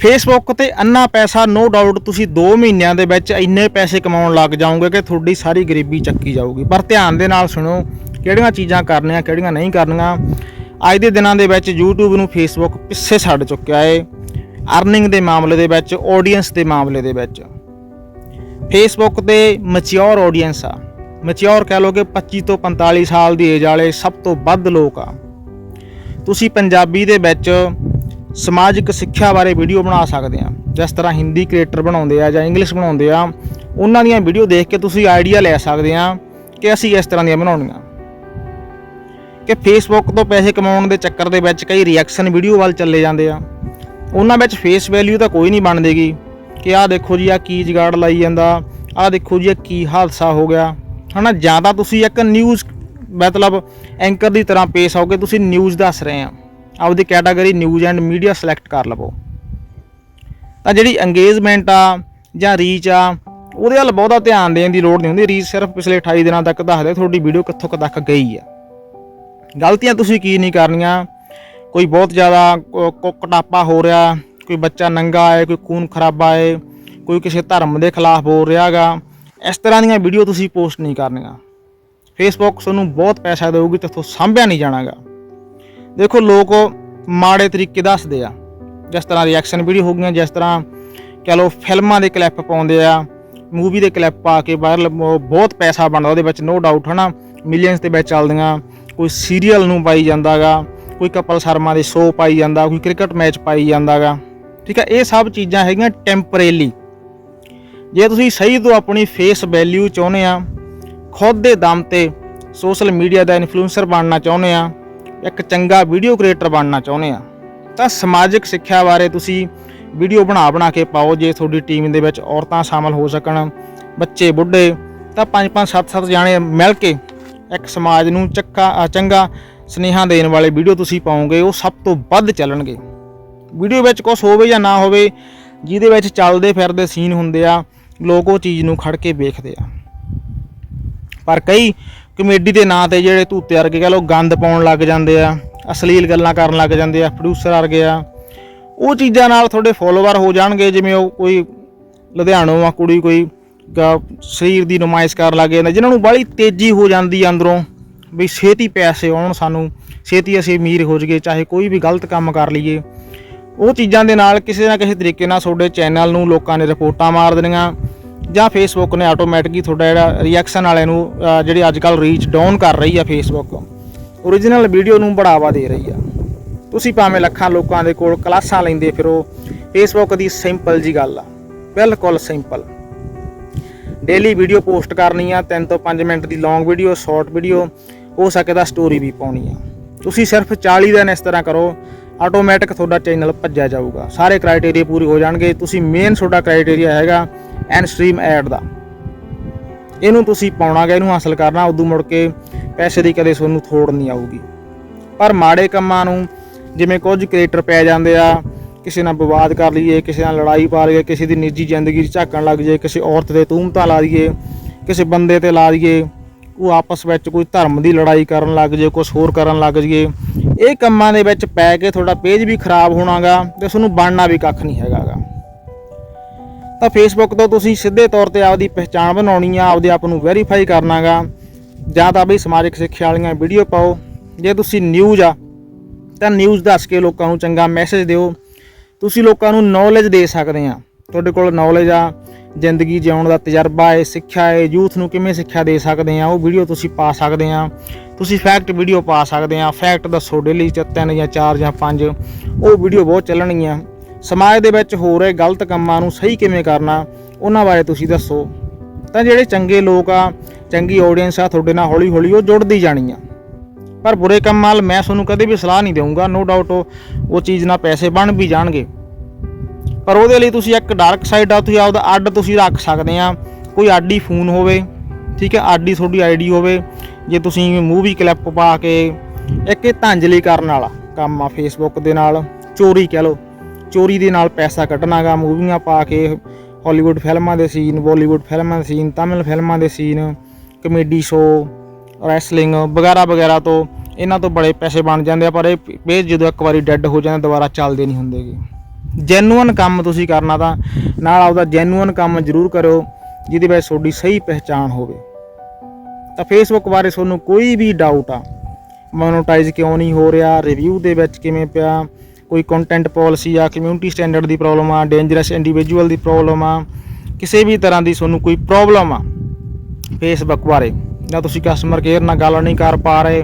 Facebook ਤੇ ਅੰਨਾ ਪੈਸਾ no doubt ਤੁਸੀਂ 2 ਮਹੀਨਿਆਂ ਦੇ ਵਿੱਚ ਇੰਨੇ ਪੈਸੇ ਕਮਾਉਣ ਲੱਗ ਜਾਓਗੇ ਕਿ ਤੁਹਾਡੀ ਸਾਰੀ ਗਰੀਬੀ ਚੱਕੀ ਜਾਊਗੀ। ਪਰ ਧਿਆਨ ਦੇ ਨਾਲ ਸੁਣੋ, ਕਿਹੜੀਆਂ ਚੀਜ਼ਾਂ ਕਰਨੀਆਂ, ਕਿਹੜੀਆਂ ਨਹੀਂ ਕਰਨੀਆਂ। ਅੱਜ ਦੇ ਦਿਨਾਂ ਦੇ ਵਿੱਚ YouTube ਨੂੰ ਫੇਸਬੁੱਕ ਪਿੱਛੇ ਛੱਡ ਚੁੱਕਿਆ ਏ ਅਰਨਿੰਗ ਦੇ ਮਾਮਲੇ ਦੇ ਵਿੱਚ ਆਡੀਅנס ਦੇ ਮਾਮਲੇ ਦੇ ਵਿੱਚ। ਫੇਸਬੁੱਕ ਤੇ ਮੈਚਿਓਰ ਆਡੀਅנס ਆ। ਮੈਚਿਓਰ ਕਹ ਲੋਗੇ 25 ਤੋਂ 45 ਸਾਲ ਦੀ ਏਜ ਵਾਲੇ ਸਭ ਤੋਂ ਵੱਧ ਲੋਕ ਆ। ਤੁਸੀਂ ਪੰਜਾਬੀ ਦੇ ਵਿੱਚ ਸਮਾਜਿਕ ਸਿੱਖਿਆ ਬਾਰੇ ਵੀਡੀਓ ਬਣਾ ਸਕਦੇ ਆ ਜਿਸ ਤਰ੍ਹਾਂ ਹਿੰਦੀ ਕ੍ਰੀਏਟਰ ਬਣਾਉਂਦੇ ਆ ਜਾਂ ਇੰਗਲਿਸ਼ ਬਣਾਉਂਦੇ ਆ, ਉਹਨਾਂ ਦੀਆਂ ਵੀਡੀਓ ਦੇਖ ਕੇ ਤੁਸੀਂ ਆਈਡੀਆ ਲੈ ਸਕਦੇ ਆ ਕਿ ਅਸੀਂ ਇਸ ਤਰ੍ਹਾਂ ਦੀਆਂ ਬਣਾਉਣੀਆਂ। ਕਿ ਫੇਸਬੁੱਕ ਤੋਂ ਪੈਸੇ ਕਮਾਉਣ ਦੇ ਚੱਕਰ ਦੇ ਵਿੱਚ ਕਈ ਰਿਐਕਸ਼ਨ ਵੀਡੀਓ ਵੱਲ ਚੱਲੇ ਜਾਂਦੇ ਆ। ਉਹਨਾਂ ਵਿੱਚ ਫੇਸ ਵੈਲਿਊ ਤਾਂ ਕੋਈ ਨਹੀਂ ਬਣਦੇਗੀ ਕਿ ਆਹ ਦੇਖੋ ਜੀ ਆ ਕੀ ਜਗਾੜ ਲਾਈ ਜਾਂਦਾ, ਆਹ ਦੇਖੋ ਜੀ, ਆਹ ਕੀ ਹਾਦਸਾ ਹੋ ਗਿਆ। ਹਨਾ, ਜਾਂ ਤਾਂ ਤੁਸੀਂ ਇੱਕ ਨਿਊਜ਼ ਮਤਲਬ ਐਂਕਰ ਦੀ ਤਰ੍ਹਾਂ ਪੇਸ਼ ਆਓਗੇ, ਤੁਸੀਂ ਨਿਊਜ਼ ਦੱਸ ਰਹੇ ਆ। ਆਪਦੀ category news and media select ਕਰ ਲਵੋ। ਤਾਂ ਜਿਹੜੀ ਅੰਗੇਜਮੈਂਟ ਆ ਜਾਂ ਰੀਚ ਆ, ਉਹਦੇ ਵੱਲ ਬਹੁਤਾ ਧਿਆਨ ਦੇਣ ਦੀ ਲੋੜ ਨਹੀਂ ਹੁੰਦੀ। ਰੀਚ ਸਿਰਫ ਪਿਛਲੇ 28 ਦਿਨਾਂ ਤੱਕ ਦੱਸਦੇ ਤੁਹਾਡੀ ਵੀਡੀਓ ਕਿੱਥੋਂ ਕੁ ਤੱਕ ਗਈ ਆ। ਗਲਤੀਆਂ ਤੁਸੀਂ ਕੀ ਨਹੀਂ ਕਰਨੀਆਂ। ਕੋਈ ਬਹੁਤ ਜ਼ਿਆਦਾ ਕਟਾਪਾ ਹੋ ਰਿਹਾ, ਕੋਈ ਬੱਚਾ ਨੰਗਾ ਹੈ ਕੋਈ ਖੂਨ ਖਰਾਬਾ ਹੈ ਕੋਈ ਕਿਸੇ ਧਰਮ ਦੇ ਖਿਲਾਫ ਬੋਲ ਰਿਹਾਗਾ ਇਸ ਤਰ੍ਹਾਂ ਦੀਆਂ ਵੀਡੀਓ ਤੁਸੀਂ ਪੋਸਟ ਨਹੀਂ ਕਰਨੀਆਂ। ਫੇਸਬੁੱਕ ਤੁਹਾਨੂੰ ਬਹੁਤ ਪੈਸਾ ਦੇਊਗੀ ਤੇ ਤੁਹਾਨੂੰ ਸਾਂਭਿਆ ਨਹੀਂ ਜਾਣਾਗਾ ਦੇਖੋ ਲੋਕ ਮਾੜੇ ਤਰੀਕੇ ਦੱਸਦੇ ਆ। ਜਿਸ ਤਰ੍ਹਾਂ ਰਿਐਕਸ਼ਨ ਵੀਡੀਓ ਹੋ ਗਈਆਂ, ਜਿਸ ਤਰ੍ਹਾਂ ਕਹ ਲਓ ਫਿਲਮਾਂ ਦੇ ਕਲਿੱਪ ਪਾਉਂਦੇ ਆ ਮੂਵੀ ਦੇ ਕਲਿੱਪ ਪਾ ਕੇ ਵਾਇਰਲ ਬਹੁਤ ਪੈਸਾ ਬਣਦਾ ਉਹਦੇ ਵਿੱਚ ਨੋ ਡਾਊਟ ਹਨਾ। ਮਿਲੀਅਨਸ ਦੇ ਵਿੱਚ ਚੱਲਦੀਆਂ, ਕੋਈ ਸੀਰੀਅਲ ਨੂੰ ਪਾਈ ਜਾਂਦਾਗਾ, ਕੋਈ ਕਪਲ ਸ਼ਰਮਾ ਦੇ ਸ਼ੋਅ ਪਾਈ ਜਾਂਦਾ, ਕੋਈ ਕ੍ਰਿਕਟ ਮੈਚ ਪਾਈ ਜਾਂਦਾਗਾ। ਠੀਕ ਹੈ ਇਹ ਸਭ ਚੀਜ਼ਾਂ ਹੈਗੀਆਂ ਟੈਂਪਰੇਰੀ ਜੇ ਤੁਸੀਂ ਸਹੀ ਤੋਂ ਆਪਣੀ ਫੇਸ ਵੈਲਿਊ ਚਾਹੁੰਦੇ ਆ, ਖੁਦ ਦੇ ਦਮ ਤੇ ਸੋਸ਼ਲ ਮੀਡੀਆ ਦਾ ਇਨਫਲੂਐਂਸਰ ਬਣਨਾ ਚਾਹੁੰਦੇ ਆ ਇੱਕ ਚੰਗਾ ਵੀਡੀਓ ਕ੍ਰੀਏਟਰ ਬਣਨਾ ਚਾਹੁੰਦੇ ਆ। ਤਾਂ ਸਮਾਜਿਕ ਸਿੱਖਿਆ ਬਾਰੇ ਤੁਸੀਂ ਵੀਡੀਓ ਬਣਾ ਬਣਾ ਕੇ ਪਾਓ, ਜੇ ਤੁਹਾਡੀ ਟੀਮ ਦੇ ਵਿੱਚ ਔਰਤਾਂ ਸ਼ਾਮਲ ਹੋ ਸਕਣ, ਬੱਚੇ, ਬੁੱਢੇ, ਤਾਂ 5-5 7-7 ਜਾਣੇ ਮਿਲ ਕੇ ਇੱਕ ਸਮਾਜ ਨੂੰ ਚੱਕਾ ਚੰਗਾ ਸਨੇਹਾ ਦੇਣ ਵਾਲੇ ਵੀਡੀਓ ਤੁਸੀਂ ਪਾਓਗੇ, ਉਹ ਸਭ ਤੋਂ ਵੱਧ ਚੱਲਣਗੇ। ਵੀਡੀਓ ਵਿੱਚ ਕੁਝ ਹੋਵੇ ਜਾਂ ਨਾ ਹੋਵੇ, ਜਿਹਦੇ ਵਿੱਚ ਚੱਲਦੇ ਫਿਰਦੇ ਸੀਨ ਹੁੰਦੇ ਆ, ਲੋਕ ਉਹ ਚੀਜ਼ ਨੂੰ ਖੜ ਕੇ ਵੇਖਦੇ ਆ। ਪਰ ਕਈ ਕਮੇਡੀ ਦੇ ਨਾਂ ਤੇ ਜਿਹੜੇ ਧੂਤੇ ਵਰਗੇ ਕਹ ਲੋ ਗੰਦ ਪਾਉਣ ਲੱਗ ਜਾਂਦੇ ਆ, ਅਸ਼ਲੀਲ ਗੱਲਾਂ ਕਰਨ ਲੱਗ ਜਾਂਦੇ ਆ ਪ੍ਰੋਡਿਊਸਰ ਵਰਗੇ ਆ, ਉਹ ਚੀਜ਼ਾਂ ਨਾਲ ਤੁਹਾਡੇ ਫੋਲੋਵਰ ਹੋ ਜਾਣਗੇ, ਜਿਵੇਂ ਉਹ ਕੋਈ ਲੁਧਿਆਣੋਂ ਆ ਕੁੜੀ ਕੋਈ ਗ- ਸਰੀਰ ਦੀ ਨੁਮਾਇਸ਼ ਕਰਨ ਲੱਗ ਜਾਂਦੇ ਜਿਨ੍ਹਾਂ ਨੂੰ ਬੜੀ ਤੇਜ਼ੀ ਹੋ ਜਾਂਦੀ ਆ ਅੰਦਰੋਂ, ਵੀ ਛੇਤੀ ਪੈਸੇ ਆਉਣ ਸਾਨੂੰ, ਛੇਤੀ ਅਸੀਂ ਅਮੀਰ ਹੋ ਜਾਈਏ, ਚਾਹੇ ਕੋਈ ਵੀ ਗਲਤ ਕੰਮ ਕਰ ਲਈਏ। ਉਹ ਚੀਜ਼ਾਂ ਦੇ ਨਾਲ ਕਿਸੇ ਨਾ ਕਿਸੇ ਤਰੀਕੇ ਨਾਲ ਤੁਹਾਡੇ ਚੈਨਲ ਨੂੰ ਲੋਕਾਂ ਨੇ ਰਿਪੋਰਟਾਂ ਮਾਰ ਦੇਣੀਆਂ ਜਾਂ ਫੇਸਬੁੱਕ ਨੇ ਆਟੋਮੈਟਿਕਲੀ ਤੁਹਾਡਾ ਜਿਹੜਾ ਰਿਐਕਸ਼ਨ ਵਾਲੇ ਨੂੰ ਜਿਹੜੀ ਅੱਜ ਕੱਲ ਰੀਚ ਡਾਊਨ ਕਰ ਰਹੀ ਆ ਫੇਸਬੁੱਕ ਓਰੀਜਨਲ ਵੀਡੀਓ ਨੂੰ ਬੜਾਵਾ ਦੇ ਰਹੀ ਆ। ਤੁਸੀਂ ਭਾਵੇਂ ਲੱਖਾਂ ਲੋਕਾਂ ਦੇ ਕੋਲ ਕਲਾਸਾਂ ਲੈਂਦੇ ਫਿਰੋ ਫੇਸਬੁੱਕ ਦੀ ਸਿੰਪਲ ਜੀ ਗੱਲ ਆ। ਬਿਲਕੁਲ ਸਿੰਪਲ ਡੇਲੀ ਵੀਡੀਓ ਪੋਸਟ ਕਰਨੀ ਆ 3 ਤੋਂ 5 ਮਿੰਟ ਦੀ ਲੌਂਗ ਵੀਡੀਓ ਸ਼ਾਰਟ ਵੀਡੀਓ ਹੋ ਸਕੇ ਤਾਂ ਸਟੋਰੀ ਵੀ ਪਾਉਣੀ ਆ। ਤੁਸੀਂ ਸਿਰਫ 40 ਦਿਨ ਇਸ ਤਰ੍ਹਾਂ ਕਰੋ ਆਟੋਮੈਟਿਕ ਤੁਹਾਡਾ ਚੈਨਲ ਭੱਜਿਆ ਜਾਊਗਾ। ਸਾਰੇ ਕ੍ਰਾਈਟੇਰੀਆ ਪੂਰੇ ਹੋ ਜਾਣਗੇ। ਤੁਸੀਂ ਮੇਨ ਤੁਹਾਡਾ ਕ੍ਰਾਈਟੇਰੀਆ ਹੈਗਾ ਐਨ ਸਟ੍ਰੀਮ ਐਡ ਦਾ। ਇਹਨੂੰ ਤੁਸੀਂ ਪਾਉਣਾਗਾ ਇਹਨੂੰ ਹਾਸਲ ਕਰਨਾ, ਉਦੋਂ ਮੁੜ ਕੇ ਪੈਸੇ ਦੀ ਕਦੇ ਤੁਹਾਨੂੰ ਥੋੜ ਨਹੀਂ ਆਊਗੀ। ਪਰ ਮਾੜੇ ਕੰਮਾਂ ਨੂੰ ਜਿਵੇਂ ਕੁਝ ਕ੍ਰੀਏਟਰ ਪੈ ਜਾਂਦੇ ਆ, ਕਿਸੇ ਨਾਲ ਵਿਵਾਦ ਕਰ ਲਈਏ, ਕਿਸੇ ਨਾਲ ਲੜਾਈ ਪਾ ਲਈਏ, ਕਿਸੇ ਦੀ ਨਿੱਜੀ ਜ਼ਿੰਦਗੀ 'ਚ ਝਾਕਣ ਲੱਗ ਜਾਏ ਕਿਸੇ ਔਰਤ ਦੇ ਤੂਮਤਾ ਲਾ ਦਈਏ, ਕਿਸੇ ਬੰਦੇ ਤੇ ਲਾ ਦਈਏ, ਉਹ ਆਪਸ ਵਿੱਚ ਕੋਈ ਧਰਮ ਦੀ ਲੜਾਈ ਕਰਨ ਲੱਗ ਜਾਏ ਕੁਝ ਹੋਰ ਕਰਨ ਲੱਗ ਜਾਈਏ। ਇਹ ਕੰਮਾਂ ਦੇ ਵਿੱਚ ਪੈ ਕੇ ਤੁਹਾਡਾ ਪੇਜ ਵੀ ਖਰਾਬ ਹੋਣਾਗਾ ਤੇ ਤੁਹਾਨੂੰ ਬਣਨਾ ਵੀ ਕੱਖ ਨਹੀਂ ਹੈਗਾ। ਤਾਂ ਫੇਸਬੁੱਕ ਤੋਂ ਤੁਸੀਂ ਸਿੱਧੇ ਤੌਰ ਤੇ ਆਪਦੀ ਪਛਾਣ ਬਣਾਉਣੀ ਆ, ਆਪਦੇ ਆਪ ਨੂੰ ਵੈਰੀਫਾਈ ਕਰਨਾਗਾ। ਜਾਂ ਤਾਂ ਬਈ ਸਮਾਜਿਕ ਸਿੱਖਿਆ ਵਾਲੀਆਂ ਵੀਡੀਓ ਪਾਓ। ਜੇ ਤੁਸੀਂ ਨਿਊਜ਼ ਆ, ਤਾਂ ਨਿਊਜ਼ ਦੱਸ ਕੇ ਲੋਕਾਂ ਨੂੰ ਚੰਗਾ ਮੈਸੇਜ ਦਿਓ। ਤੁਸੀਂ ਲੋਕਾਂ ਨੂੰ ਨੌਲੇਜ ਦੇ ਸਕਦੇ ਆ। ਤੁਹਾਡੇ ਕੋਲ ਨੌਲੇਜ ਆ, ਜ਼ਿੰਦਗੀ ਜਿਉਣ ਦਾ ਤਜਰਬਾ ਹੈ, ਸਿੱਖਿਆ ਹੈ ਯੂਥ ਨੂੰ ਕਿਵੇਂ ਸਿੱਖਿਆ ਦੇ ਸਕਦੇ ਆ, ਉਹ ਵੀਡੀਓ ਤੁਸੀਂ ਪਾ ਸਕਦੇ ਆ। ਤੁਸੀਂ ਫੈਕਟ ਵੀਡੀਓ ਪਾ ਸਕਦੇ ਆ। ਫੈਕਟ ਦੱਸੋ ਡੇਲੀ ਚ ਤਿੰਨ ਜਾਂ ਚਾਰ ਜਾਂ ਪੰਜ। ਉਹ ਵੀਡੀਓ ਬਹੁਤ ਚੱਲਣਗੀਆਂ। ਸਮਾਜ ਦੇ ਵਿੱਚ ਹੋ ਰਹੇ ਗਲਤ ਕੰਮਾਂ ਨੂੰ ਸਹੀ ਕਿਵੇਂ ਕਰਨਾ, ਉਹਨਾਂ ਬਾਰੇ ਤੁਸੀਂ ਦੱਸੋ। ਤਾਂ ਜਿਹੜੇ ਚੰਗੇ ਲੋਕ ਆ, ਚੰਗੀ ਆਡੀਅנס ਆ, ਤੁਹਾਡੇ ਨਾਲ ਹੌਲੀ ਹੌਲੀ ਉਹ ਜੁੜਦੀ ਜਾਣੀ ਆ। ਪਰ ਬੁਰੇ ਕੰਮਾਂ ਨਾਲ ਮੈਂ ਤੁਹਾਨੂੰ ਕਦੇ ਵੀ ਸਲਾਹ ਨਹੀਂ ਦੇਵਾਂਗਾ ਨੋ ਡਾਊਟ ਉਹ ਚੀਜ਼ ਨਾਲ ਪੈਸੇ ਬਣ ਵੀ ਜਾਣਗੇ। ਪਰ ਉਹਦੇ ਲਈ ਤੁਸੀਂ ਇੱਕ ਡਾਰਕ ਸਾਈਡ ਆ, ਤੁਸੀਂ ਆਪਦਾ ਅੱਡ ਤੁਸੀਂ ਰੱਖ ਸਕਦੇ ਆ। ਕੋਈ ਆਡੀ ਫੋਨ ਹੋਵੇ, ਠੀਕ ਹੈ, ਆਡੀ ਤੁਹਾਡੀ ਆਈਡੀ ਹੋਵੇ, ਜੇ ਤੁਸੀਂ ਮੂਵੀ ਕਲਿੱਪ ਪਾ ਕੇ ਇੱਕ ਇਹ ਧਾਂਜਲੀ ਕਰਨ ਵਾਲਾ ਕੰਮ ਆ ਫੇਸਬੁੱਕ ਦੇ ਨਾਲ, ਚੋਰੀ ਕਹਿ ਲਓ। ਚੋਰੀ ਦੇ ਨਾਲ ਪੈਸਾ ਕੱਢਣਾਗਾ, ਮੂਵੀਆਂ ਪਾ ਕੇ ਹਾਲੀਵੁੱਡ ਫਿਲਮਾਂ ਦੇ ਸੀਨ ਬਾਲੀਵੁੱਡ ਫਿਲਮਾਂ ਦੇ ਸੀਨ ਤਾਮਿਲ ਫਿਲਮਾਂ ਦੇ ਸੀਨ ਕਮੇਡੀ ਸ਼ੋਅ ਰੈਸਲਿੰਗ ਵਗੈਰਾ ਵਗੈਰਾ ਤੋਂ ਇਹਨਾਂ ਤੋਂ ਬੜੇ ਪੈਸੇ ਬਣ ਜਾਂਦੇ ਆ, ਪਰ ਇਹ ਪੇਜ ਜਦੋਂ ਇੱਕ ਵਾਰੀ ਡੈੱਡ ਹੋ ਜਾਂਦਾ ਦੁਬਾਰਾ ਚੱਲਦੇ ਨਹੀਂ ਹੁੰਦੇਗੇ ਜੈਨੂਅਨ ਕੰਮ ਤੁਸੀਂ ਕਰਨਾ ਤਾਂ ਨਾਲ ਆਪਦਾ ਜੈਨੂਅਨ ਕੰਮ ਜ਼ਰੂਰ ਕਰਿਓ, ਜਿਹਦੇ ਵਿੱਚ ਤੁਹਾਡੀ ਸਹੀ ਪਹਿਚਾਣ ਹੋਵੇ। ਤਾਂ ਫੇਸਬੁੱਕ ਬਾਰੇ ਤੁਹਾਨੂੰ ਕੋਈ ਵੀ ਡਾਊਟ ਆ ਮੋਨੋਟਾਈਜ਼ ਕਿਉਂ ਨਹੀਂ ਹੋ ਰਿਹਾ ਰਿਵਿਊ ਦੇ ਵਿੱਚ ਕਿਵੇਂ ਪਿਆ ਕੋਈ ਕੰਟੈਂਟ ਪਾਲਿਸੀ ਆ ਕਮਿਊਨਿਟੀ ਸਟੈਂਡਰਡ ਦੀ ਪ੍ਰੋਬਲਮ ਆ ਡੇਂਜਰਸ ਇੰਡੀਵਿਜੂਅਲ ਦੀ ਪ੍ਰੋਬਲਮ ਆ, ਕਿਸੇ ਵੀ ਤਰ੍ਹਾਂ ਦੀ ਤੁਹਾਨੂੰ ਕੋਈ ਪ੍ਰੋਬਲਮ ਆ ਫੇਸਬੁੱਕ ਬਾਰੇ, ਜਾਂ ਤੁਸੀਂ ਕਸਟਮਰ ਕੇਅਰ ਨਾਲ ਗੱਲ ਨਹੀਂ ਕਰ ਪਾ ਰਹੇ,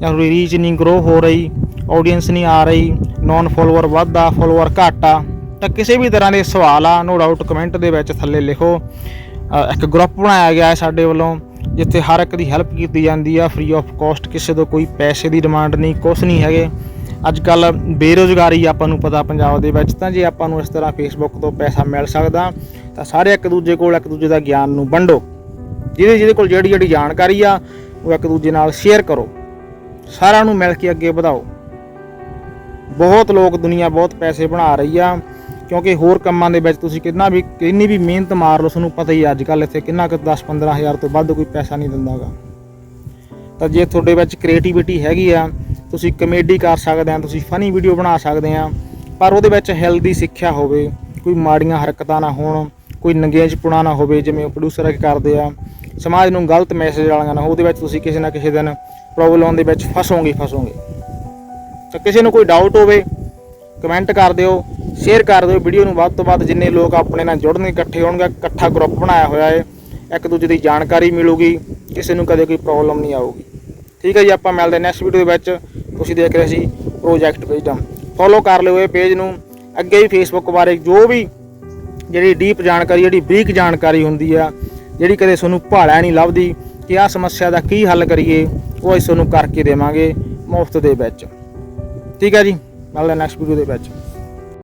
ਜਾਂ ਤੁਹਾਡੀ ਰੀਚ ਨਹੀਂ ਗਰੋ ਹੋ ਰਹੀ ਆਡੀਅנס ਨਹੀਂ ਆ ਰਹੀ ਨੌਨ ਫੋਲੋਅਰ ਵੱਧਦਾ ਫੋਲੋਅਰ ਘੱਟ ਆ, ਤਾਂ ਕਿਸੇ ਵੀ ਤਰ੍ਹਾਂ ਦੇ ਸਵਾਲ ਆ ਨੋ ਡਾਊਟ ਕਮੈਂਟ ਦੇ ਵਿੱਚ ਥੱਲੇ ਲਿਖੋ। ਇੱਕ ਗਰੁੱਪ ਬਣਾਇਆ ਗਿਆ ਹੈ ਸਾਡੇ ਵੱਲੋਂ, ਜਿੱਥੇ ਹਰ ਇੱਕ ਦੀ ਹੈਲਪ ਕੀਤੀ ਜਾਂਦੀ ਆ ਫ੍ਰੀ ਆਫ ਕਾਸਟ ਕਿਸੇ ਤੋਂ ਕੋਈ ਪੈਸੇ ਦੀ ਡਿਮਾਂਡ ਨਹੀਂ, ਕੁਛ ਨਹੀਂ ਹੈਗੇ। ਅੱਜ ਕੱਲ ਬੇਰੋਜ਼ਗਾਰੀ ਆਪਾਂ ਨੂੰ ਪਤਾ ਪੰਜਾਬ ਦੇ ਵਿੱਚ, ਤਾਂ ਜੇ ਆਪਾਂ ਨੂੰ ਇਸ ਤਰ੍ਹਾਂ ਫੇਸਬੁੱਕ ਤੋਂ ਪੈਸਾ ਮਿਲ ਸਕਦਾ, ਤਾਂ ਸਾਰੇ ਇੱਕ ਦੂਜੇ ਕੋਲ ਇੱਕ ਦੂਜੇ ਦਾ ਗਿਆਨ ਨੂੰ ਵੰਡੋ। ਜਿਹਦੇ ਜਿਹਦੇ ਕੋਲ ਜਿਹੜੀ ਜਿਹੜੀ ਜਾਣਕਾਰੀ ਆ, ਉਹ ਇੱਕ ਦੂਜੇ ਨਾਲ ਸ਼ੇਅਰ ਕਰੋ। ਸਾਰਿਆਂ ਨੂੰ ਮਿਲ ਕੇ ਅੱਗੇ ਵਧਾਓ। ਬਹੁਤ ਲੋਕ ਦੁਨੀਆ ਬਹੁਤ ਪੈਸੇ ਬਣਾ ਰਹੀ ਆ, ਕਿਉਂਕਿ ਹੋਰ ਕੰਮਾਂ ਦੇ ਵਿੱਚ ਤੁਸੀਂ ਕਿੰਨਾ ਵੀ, ਕਿੰਨੀ ਵੀ ਮਿਹਨਤ ਮਾਰ ਲਓ, ਤੁਹਾਨੂੰ ਪਤਾ ਹੀ ਅੱਜ ਕੱਲ ਇੱਥੇ ਕਿੰਨਾ ਕੁ 10 15000 ਤੋਂ ਵੱਧ ਕੋਈ ਪੈਸਾ ਨਹੀਂ ਦਿੰਦਾਗਾ ਤਾਂ ਜੇ ਤੁਹਾਡੇ ਵਿੱਚ ਕ੍ਰੀਏਟੀਵਿਟੀ ਹੈਗੀ ਆ ਤੁਸੀਂ ਕਮੇਡੀ ਕਰ ਸਕਦੇ ਆ ਤੁਸੀਂ ਫਨੀ ਵੀਡੀਓ ਬਣਾ ਸਕਦੇ ਆ ਪਰ ਉਹਦੇ ਵਿੱਚ ਹੈਲਦੀ ਸਿੱਖਿਆ ਹੋਵੇ, ਕੋਈ ਮਾੜੀਆਂ ਹਰਕਤਾਂ ਨਾ ਹੋਣ, ਕੋਈ ਨੰਗੇਜਪੁਣਾ ਨਾ ਹੋਵੇ, ਜਿਵੇਂ ਉਹ ਪ੍ਰੋਡਿਊਸਰ ਕਰਦੇ ਆ, ਸਮਾਜ ਨੂੰ ਗਲਤ ਮੈਸੇਜ ਵਾਲੀਆਂ ਨਾ ਉਹਦੇ ਵਿੱਚ ਤੁਸੀਂ ਕਿਸੇ ਨਾ ਕਿਸੇ ਦਿਨ ਪ੍ਰੋਬਲਮ ਦੇ ਵਿੱਚ ਫਸੋਗੇ ਫਸੋਗੇ। ਤਾਂ ਕਿਸੇ ਨੂੰ ਕੋਈ ਡਾਊਟ ਹੋਵੇ ਕਮੈਂਟ ਕਰ ਦਿਓ ਸ਼ੇਅਰ ਕਰ ਦਿਓ ਵੀਡੀਓ ਨੂੰ ਵੱਧ ਤੋਂ ਵੱਧ ਜਿੰਨੇ ਲੋਕ ਆਪਣੇ ਨਾਲ ਜੁੜਨਗੇ, ਇਕੱਠੇ ਹੋਣਗੇ, ਇਕੱਠਾ ਗਰੁੱਪ ਬਣਾਇਆ ਹੋਇਆ ਹੈ, ਇੱਕ ਦੂਜੇ ਦੀ ਜਾਣਕਾਰੀ ਮਿਲੂਗੀ, ਕਿਸੇ ਨੂੰ ਕਦੇ ਕੋਈ ਪ੍ਰੋਬਲਮ ਨਹੀਂ ਆਊਗੀ। ਠੀਕ ਹੈ ਜੀ, ਆਪਾਂ ਮਿਲਦੇ ਨੈਕਸਟ ਵੀਡੀਓ ਦੇ ਵਿੱਚ। ਤੁਸੀਂ ਦੇਖ ਰਹੇ ਸੀ ਪ੍ਰੋਜੈਕਟ ਵਿਜ਼ਡਮ ਫੋਲੋ ਕਰ ਲਿਓ ਇਹ ਪੇਜ ਨੂੰ। ਅੱਗੇ ਵੀ ਫੇਸਬੁੱਕ ਬਾਰੇ ਜੋ ਵੀ ਜਿਹੜੀ ਡੀਪ ਜਾਣਕਾਰੀ, ਜਿਹੜੀ ਬਰੀਕ ਜਾਣਕਾਰੀ ਹੁੰਦੀ ਆ, ਜਿਹੜੀ ਕਦੇ ਤੁਹਾਨੂੰ ਭਾਲਿਆ ਨਹੀਂ ਲੱਭਦੀ ਕਿ ਆਹ ਸਮੱਸਿਆ ਦਾ ਕੀ ਹੱਲ ਕਰੀਏ, ਉਹ ਅਸੀਂ ਤੁਹਾਨੂੰ ਕਰਕੇ ਦੇਵਾਂਗੇ ਮੁਫਤ ਦੇ ਵਿੱਚ। ਠੀਕ ਹੈ ਜੀ? ਮਿਲਦੇ ਨੈਕਸਟ ਵੀਡੀਓ ਦੇ ਵਿੱਚ।